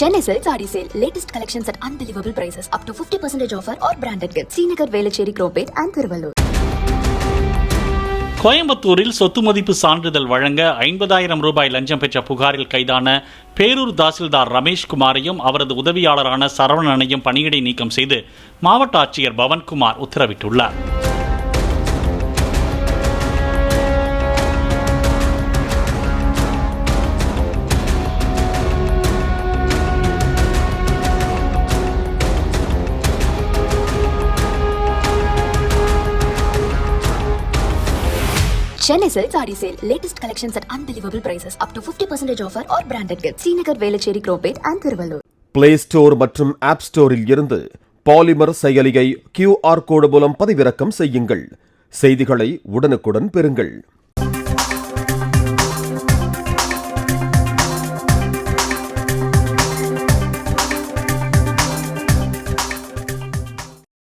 Chennai Silk Saree Sale. Latest collections at unbelievable prices. Up to 50% offer or branded gifts. Srinagar, Velachery Cropate and Thiruvallur கோயம்புத்தூரில் சொத்து மதிப்பு சான்றிதழ் வழங்க ஐம்பதாயிரம் ரூபாய் லஞ்சம் பெற்ற புகாரில் கைதான பேரூர் தாசில்தார் ரமேஷ்குமாரையும் அவரது உதவியாளரான சரவணனையும் பணியிடை நீக்கம் செய்து மாவட்ட ஆட்சியர் பவன்குமார் உத்தரவிட்டுள்ளார் Chennai silk sari sale latest collections at unbelievable prices up to fifty percentage offer or branded gift Srinagar Velachery Chromepet and Thiruvallur play store மற்றும் ஆப் ஸ்டோரில் இருந்து பாலிமர் செயலியை கியூஆர் கோடு மூலம் பதிவிறக்கம் செய்யுங்கள் செய்திகளை உடனுக்குடன் பெறுங்கள்